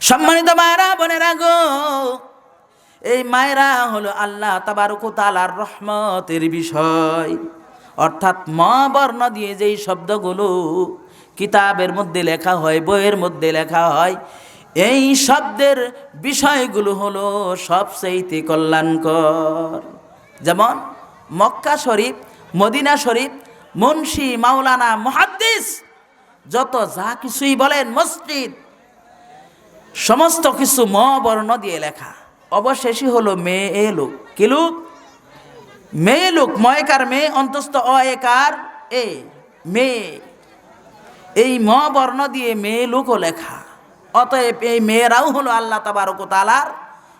সম্মানিত মায়েরা, বোনেরা গো, এই মায়েরা হলো আল্লাহ তাবারক তালার রহমতের বিষয়। অর্থাৎ ম বর্ণ দিয়ে যেই শব্দগুলো কিতাবের মধ্যে লেখা হয়, বইয়ের মধ্যে লেখা হয়, এই শব্দের বিষয়গুলো হলো সবচেয়েতে কল্যাণকর। যেমন মক্কা শরীফ, মদিনা শরীফ, মুন্সি, মাওলানা, মহাদ্দিস, যত যা কিছুই বলেন মসজিদ সমস্ত কিছু ম বর্ণ দিয়ে লেখা। অবশেষই হলো মেয়ে এ লোক। কি লোক? মেয়ে লোক ময়কার মেয়ে, অন্তস্থ অ একার এ, মেয়ে। এই ম বর্ণ দিয়ে মেয়ে লোকও লেখা। অতএব এই মেয়েরাও হলো আল্লাহ তাবারক তালার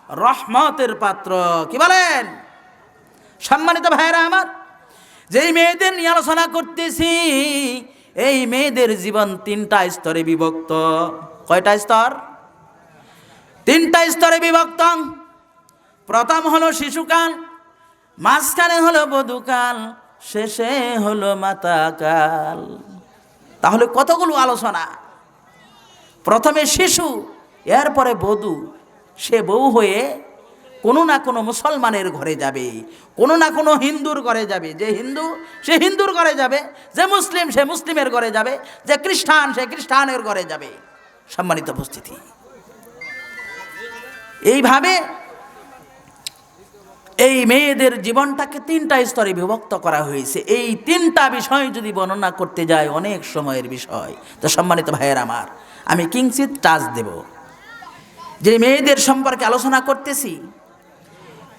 রহমতের পাত্র। কি বলেন? সম্মানিত ভাইরা আমার, যেই মেয়েদের নিয়ে আলোচনা করতেছি, এই মেয়েদের জীবন তিনটা স্তরে বিভক্ত। কয়টা স্তর? তিনটা স্তরে বিভক্ত। প্রথম হলো শিশুকাল, মাঝখানে হলো বধুকাল, শেষে হলো মাতাকাল। তাহলে কতগুলো আলোচনা? প্রথমে শিশু, এরপরে বধূ। সে বউ হয়ে কোনো না কোনো মুসলমানের ঘরে যাবে, কোনো না কোনো হিন্দুর ঘরে যাবে। যে হিন্দু, সে হিন্দুর ঘরে যাবে, যে মুসলিম, সে মুসলিমের ঘরে যাবে, যে খ্রিস্টান, সে খ্রিস্টানের ঘরে যাবে। সম্মানিত উপস্থিতি। এইভাবে এই মেয়েদের জীবনটাকে তিনটা স্তরে বিভক্ত করা হয়েছে। এই তিনটা বিষয় যদি বর্ণনা করতে যায়, অনেক সময়ের বিষয়। তো সম্মানিত ভাইয়ের আমার, আমি কিঞ্চিত টাচ দেব। যে মেয়েদের সম্পর্কে আলোচনা করতেছি,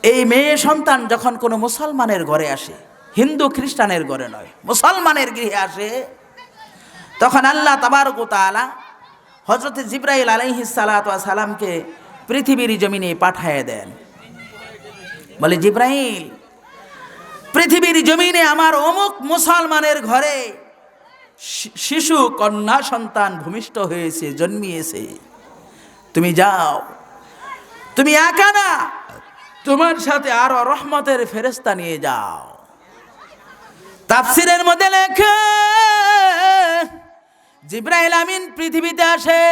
এই মেয়ে সন্তান যখন কোনো মুসলমানের ঘরে আসে, হিন্দু খ্রিস্টানের ঘরে নয়, মুসলমানের গৃহে আসে, তখন আল্লাহ তাবারক তালা হজরত জিব্রাইল আলাইহিস সালামকে পৃথিবীর জমিনে পাঠায় দেন। বলে জিব্রাহিল পৃথিবীর জমিনে আমার অমুক মুসলমানের ঘরে শিশু, কন্যা, সন্তান ভূমিষ্ঠ হয়েছে, জন্মিয়েছে। তুমি যাও। তুমি একা না। তোমার সাথে আরও রহমতের ফেরেস্তা নিয়ে যাও। তাফসিরের মধ্যে লেখে জিব্রাহিল আমিন পৃথিবীতে আসে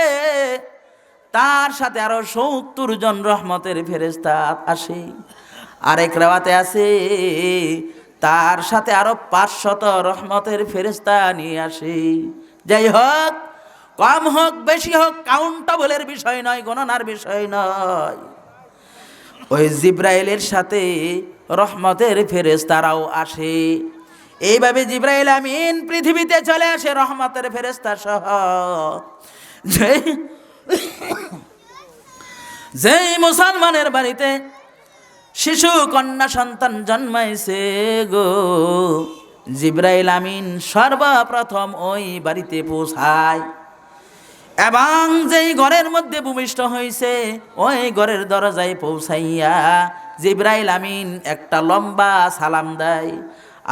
তার সাথে আরও সত্তর জন রহমতের ফেরেস্তা আসে। আরেক রেওয়াতে আছে তার সাথে আরও পাঁচশত রহমতের ফেরেস্তা নিয়ে আসে। যাই হোক, কম হোক, বেশি হোক কাউন্টেবলের বিষয় নয়, গণনার বিষয় নয়। ওই জিব্রাইলের সাথে রহমতের ফেরেস্তারাও আসে। এইভাবে জিব্রাইল আমিন পৃথিবীতে চলে আসে রহমতের ফেরেস্তা সহ। যেই মুসলমানের বাড়িতে শিশু কন্যা সন্তান জন্মাইছে গো, জিব্রাইল আমিন সর্বপ্রথম ওই বাড়িতে পৌঁছায়। এবং যেই ঘরের মধ্যে ভূমিষ্ঠ হয়েছে ওই ঘরের দরজায় পৌঁছাইয়া জিব্রাইল আমিন একটা লম্বা সালাম দেয়,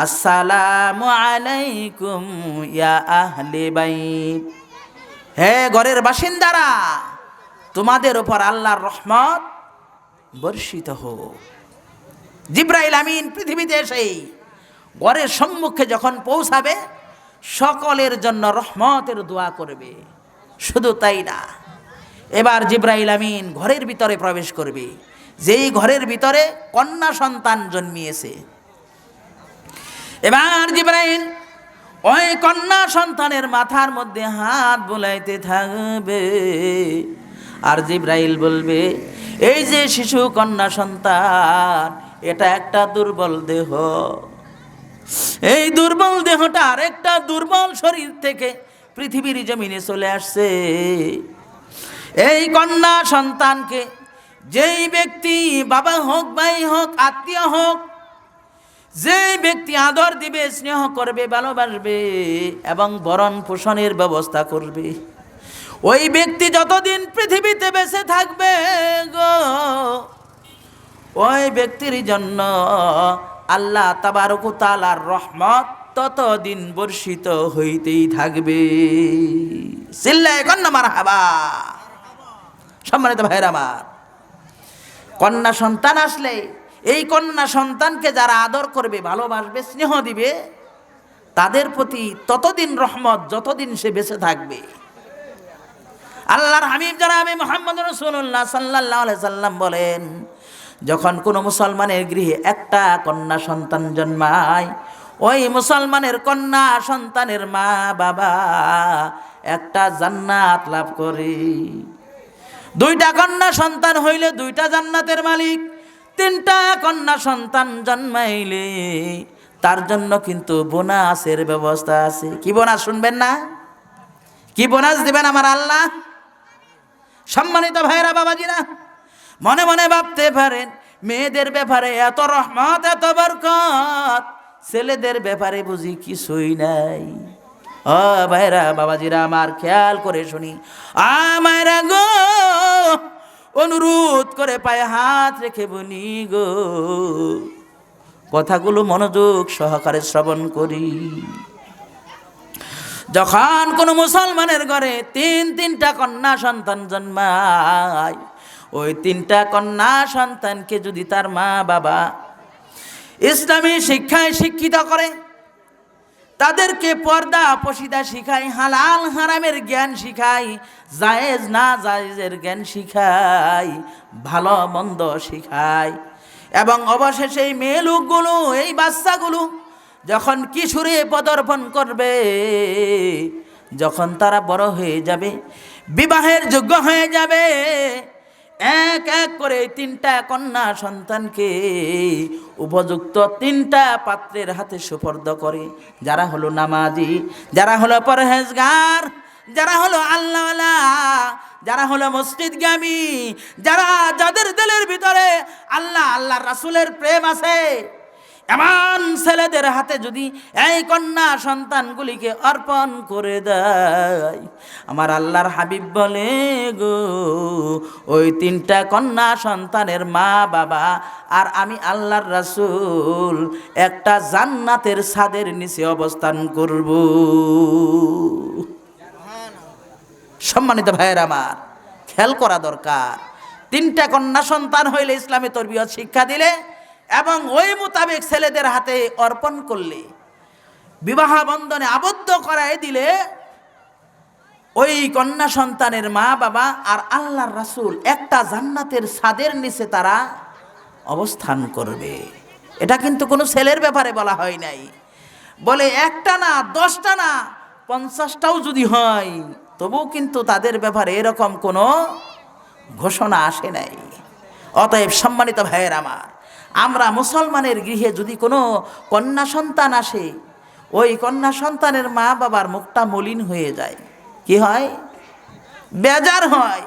আসসালামু আলাইকুম ইয়া আহলে বাইত। হে ঘরের বাসিন্দারা, তোমাদের উপর আল্লাহর রহমত বর্ষিত হোক। জিব্রাইল আমিন পৃথিবীতে এসেই ঘরের সম্মুখে যখন পৌঁছাবে, সকলের জন্য রহমতের দোয়া করবে। শুধু তাই না, এবার জিব্রাইল আমিন ঘরের ভিতরে প্রবেশ করবে। যেই ঘরের ভিতরে কন্যা সন্তান জন্মিয়েছে। এবার জিব্রাইল ওই কন্যা সন্তানের মাথার মধ্যে হাত বোলাইতে থাকবে। আর জিব্রাইল বলবে, এই যে শিশু কন্যা সন্তান, এটা একটা দুর্বল দেহ। এই দুর্বল দেহটা আরেকটা দুর্বল শরীর থেকে পৃথিবীর জমিনে চলে আসছে। এই কন্যা সন্তানকে যেই ব্যক্তি বাবা হোক, ভাই হোক, আত্মীয় হোক যে ব্যক্তি আদর দিবে, স্নেহ করবে, ভালোবাসবে এবং বরণ পোষণের ব্যবস্থা করবে, ওই ব্যক্তি যতদিন পৃথিবীতে বেঁচে থাকবে গো, ওই ব্যক্তির জন্য আল্লাহ তাবারক তালার রহমত ততদিন বর্ষিত হইতেই থাকবে। চিল্লায় কন্যা মার হাবা সম্মানিত ভাইয়ের আমার, কন্যা সন্তান আসলে এই কন্যা সন্তানকে যারা আদর করবে, ভালোবাসবে, স্নেহ দিবে, তাদের প্রতি ততদিন রহমত, যতদিন সে বেঁচে থাকবে। আল্লাহর হাবিব যারা আমি মোহাম্মদ রসুল্লাহ সাল্লাহ সাল্লাম বলেন, যখন কোনো মুসলমানের গৃহে একটা কন্যা সন্তান জন্মায়, ওই মুসলমানের কন্যা সন্তানের মা বাবা একটা জান্নাত লাভ করে। দুইটা কন্যা সন্তান হইলে দুইটা জান্নাতের মালিক। তিনটা কন্যা সন্তান জন্মাইলে, তার জন্য কিন্তু বোনাসের ব্যবস্থা আছে। কি বোনাস শুনবেন না? কি বোনাস দিবেন আমার আল্লাহ? সম্মানিত ভাইরা বাবাজিরা, মনে মনে ভাবতে পারেন, মেয়েদের ব্যাপারে এত রহমত, এত বরকত, ছেলেদের ব্যাপারে বুঝি কিছুই নাই। ও ভাইরা বাবাজিরা, আমার খেয়াল করে শুনি। আমায়রা গো অনুরোধ করে পায়ে হাত রেখে বনি গো। কথাগুলো মনোযোগ সহকারে শ্রবণ করি। যখন কোনো মুসলমানের ঘরে তিন তিনটা কন্যা সন্তান জন্মায়, ওই তিনটা কন্যা সন্তানকে যদি তার মা বাবা ইসলামী শিক্ষায় শিক্ষিত করে তাদেরকে পর্দা পশিদা শিখাই, হালাল হারামের জ্ঞান শিখাই, জায়েজ না জায়েজের জ্ঞান শিখাই, ভালো মন্দ শিখাই। এবং অবশেষে এই মেয়ে লোকগুলো এই বাচ্চাগুলো যখন কিশোরে পদার্পণ করবে, যখন তারা বড় হয়ে যাবে, বিবাহের যোগ্য হয়ে যাবে এক এক করে এই তিনটা কন্যা সন্তানকে উপযুক্ত তিনটা পাত্রের হাতে সুপর্দ করে। যারা হলো নামাজি, যারা হলো পরহেজগার, যারা হলো আল্লাহ যারা হলো মসজিদগামী, যারা যাদের দিলের ভিতরে আল্লাহ আল্লাহ রাসুলের প্রেম আছে। এমন ছেলেদের হাতে যদি এই কন্যা সন্তানগুলিকে অর্পণ করে দেয়, আমার আল্লাহর হাবিব বলে গো, ওই তিনটা কন্যা সন্তানের মা বাবা আর আমি আল্লাহর রাসুল একটা জান্নাতের ছাদের নিচে অবস্থান করব। সম্মানিত ভাইয়ের আমার, খেয়াল করা দরকার। তিনটা কন্যা সন্তান হইলে ইসলামী তরবিয়ত শিক্ষা দিলে এবং ওই মোতাবেক ছেলেদের হাতে অর্পণ করলে, বিবাহ বন্ধনে আবদ্ধ করাই দিলে, ওই কন্যা সন্তানের মা বাবা আর আল্লাহর রাসুল একটা জান্নাতের ছাদের নিচে তারা অবস্থান করবে। এটা কিন্তু কোনো ছেলের ব্যাপারে বলা হয় নাই। বলে একটা না, দশটা না, পঞ্চাশটাও যদি হয়, তবুও কিন্তু তাদের ব্যাপারে এরকম কোনো ঘোষণা আসে নাই। অতএব সম্মানিত ভাইয়ের আমার আমরা মুসলমানের গৃহে যদি কোনো কন্যা সন্তান আসে, ওই কন্যা সন্তানের মা বাবার মুখটা মলিন হয়ে যায়। কি হয়? বেজার হয়।